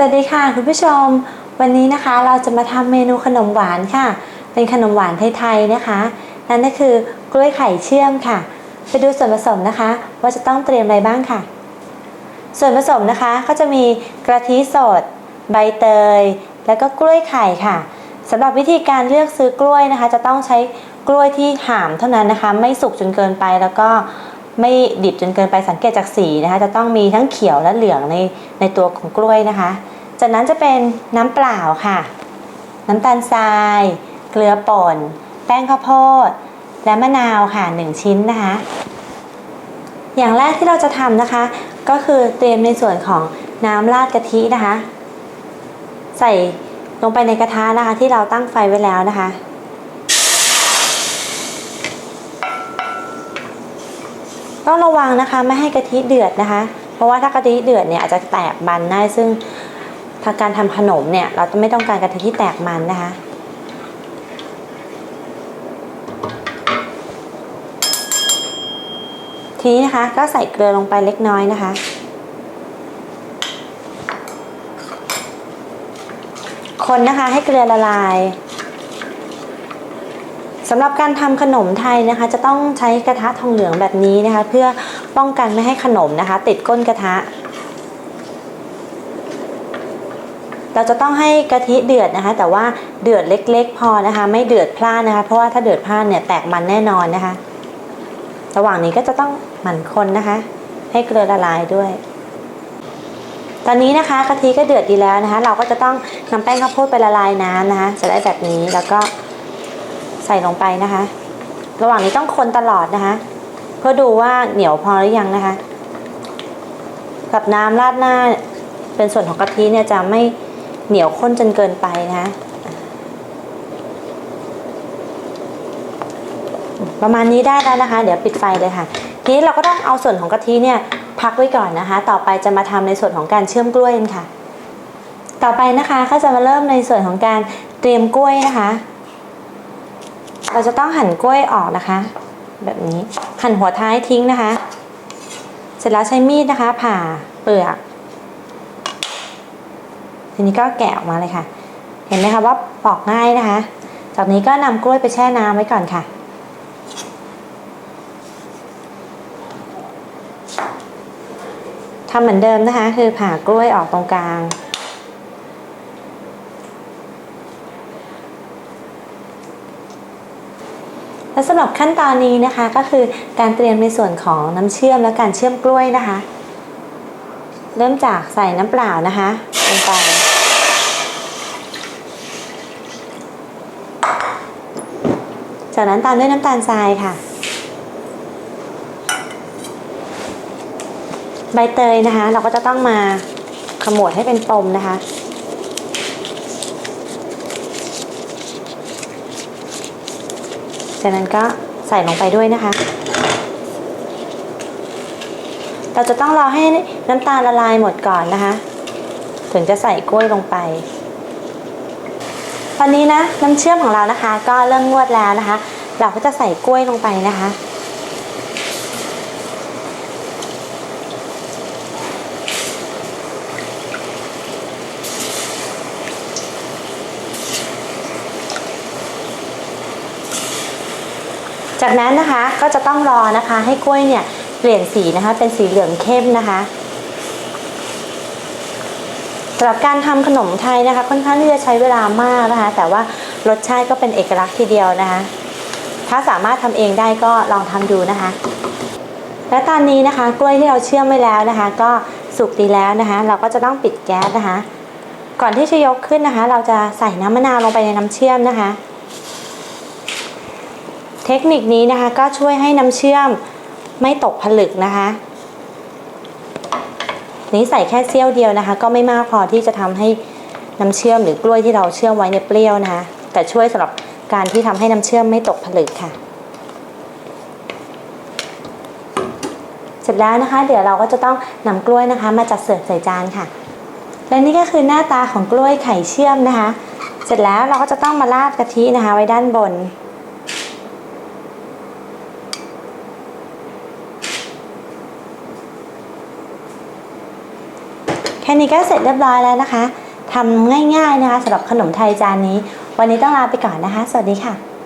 สวัสดีค่ะคุณผู้ชม วันนี้นะคะเราจะมาทำเมนูขนมหวานค่ะ เป็นขนมหวานไทยๆนะคะ นั่นก็คือกล้วยไข่เชื่อมค่ะ ไปดูส่วนผสมนะคะ ว่าจะต้องเตรียมอะไรบ้างค่ะ ส่วนผสมนะคะก็จะมีกะทิสด ใบเตย แล้วก็กล้วยไข่ค่ะสำหรับวิธีการเลือกซื้อกล้วยนะคะ จะต้องใช้กล้วยที่ห่ามเท่านั้นนะคะ ไม่สุกจนเกินไปแล้วก็ ไม่ดิบจนเกินไปสังเกตจากสีนะคะ จะต้องมีทั้งเขียวและเหลืองในในตัวของกล้วยนะคะ จากนั้นจะเป็นน้ำเปล่าค่ะ น้ำตาลทราย เกลือป่น แป้งข้าวโพด และมะนาวค่ะ 1 ชิ้นนะคะ อย่างแรกที่เราจะทำนะคะ ก็คือเตรียมในส่วนของน้ำราดกะทินะคะ ใส่ลงไปในกระทะนะคะที่เราตั้งไฟไว้แล้วนะคะ ต้องระวังนะคะไม่ให้กะทิเดือดนะคะ เพราะว่าถ้ากะทิเดือดเนี่ยอาจจะแตกมันได้ซึ่งทางการทำขนมเนี่ยเราจะไม่ต้องการกะทิที่แตกมันนะคะทีนี้นะคะก็ใส่เกลือลงไปเล็กน้อยนะคะ คนนะคะให้เกลือละลาย สำหรับการทำขนมไทยนะคะ จะต้องใช้กระทะทองเหลืองแบบนี้นะคะ เพื่อป้องกันไม่ให้ขนมนะคะ ติดก้นกระทะ เราจะต้องให้กะทิเดือดนะคะ แต่ว่าเดือดเล็ก ๆ พอนะคะ ไม่เดือดพลานนะคะ เพราะว่าถ้าเดือดพลานเนี่ยแตกมันแน่นอนนะคะ ระหว่างนี้ก็จะต้องหมั่นคนนะคะ ให้เกลือละลายด้วยตอนนี้นะคะกะทิก็เดือดดีแล้วนะคะ เราก็จะต้องนำแป้งข้าวโพดไปละลายน้ำนะคะ จะได้แบบนี้แล้วก็ ใส่ลงไปนะคะ ระหว่างนี้ต้องคนตลอดนะคะ เพื่อดูว่าเหนียวพอหรือยังนะคะ กับน้ำราดหน้าเป็นส่วนของกะทิเนี่ยจะไม่เหนียวข้นจนเกินไปนะคะประมาณนี้ได้แล้วนะคะ เดี๋ยวปิดไฟเลยค่ะ ทีนี้เราก็ต้องเอาส่วนของกะทิเนี่ยพักไว้ก่อนนะคะ ต่อไปจะมาทำในส่วนของการเชื่อมกล้วยกันค่ะ ต่อไปนะคะก็จะมาเริ่มในส่วนของการเตรียมกล้วยนะคะ เราจะต้องหั่นกล้วยออกนะคะ แบบนี้หั่นหัวท้ายทิ้งนะคะ เสร็จแล้วใช้มีดนะคะ ผ่าเปลือกทีนี้ก็แกะออกมาเลยค่ะ เห็นไหมคะว่าปอกง่ายนะคะ จากนี้ก็นำกล้วยไปแช่น้ำไว้ก่อนค่ะทำเหมือนเดิมนะคะ คือผ่ากล้วยออกตรงกลาง และสำหรับขั้นตอนนี้นะคะก็คือการเตรียมในส่วนของน้ำเชื่อมและการเชื่อมกล้วยนะคะ เริ่มจากใส่น้ำเปล่านะคะลงไปจากนั้นตามด้วยน้ำตาลทรายค่ะ ใบเตยนะคะ เราก็จะต้องมาขมวดให้เป็นปมนะคะ จากนั้นก็ใส่ลงไปด้วยนะคะ เราจะต้องรอให้น้ำตาลละลายหมดก่อนนะคะ ถึงจะใส่กล้วยลงไปตอนนี้นะน้ำเชื่อมของเรานะคะ ก็เริ่มงวดแล้วนะคะ เราก็จะใส่กล้วยลงไปนะคะ จากนั้นนะคะก็จะต้องรอนะคะให้กล้วยเนี่ยเปลี่ยนสีนะคะเป็นสีเหลืองเข้มนะคะสำหรับการทำขนมไทยนะคะ ค่อนข้างที่จะใช้เวลามากนะคะ แต่ว่ารสชาติก็เป็นเอกลักษณ์ทีเดียวนะคะ ถ้าสามารถทำเองได้ก็ลองทำดูนะคะ และตอนนี้นะคะ กล้วยที่เราเชื่อมไว้แล้วนะคะ ก็สุกดีแล้วนะคะ เราก็จะต้องปิดแก๊สนะคะ ก่อนที่จะยกขึ้นนะคะ เราจะใส่น้ำมะนาวลงไปในน้ำเชื่อมนะคะ เทคนิคนี้นะคะก็ช่วยให้น้ำเชื่อมไม่ตกผลึกนะคะ นี้ใส่แค่เสี้ยวเดียวนะคะ ก็ไม่มากพอที่จะทำให้น้ำเชื่อมหรือกล้วยที่เราเชื่อมไว้เนี่ยเปรี้ยวนะคะ แต่ช่วยสำหรับการที่ทำให้น้ำเชื่อมไม่ตกผลึกค่ะ เสร็จแล้วนะคะ เดี๋ยวเราก็จะต้องนำกล้วยนะคะ มาจัดเสิร์ฟใส่จานค่ะ และนี่ก็คือหน้าตาของกล้วยไข่เชื่อมนะคะ เสร็จแล้วเราก็จะต้องมาราดกะทินะคะ ไว้ด้านบน ค่นี้ก็เสร็จเรียบร้อยแล้วนะคะทำง่ายๆนะคะสำหรับขนมไทยจานนี้ วันนี้ต้องลาไปก่อนนะคะ สวัสดีค่ะ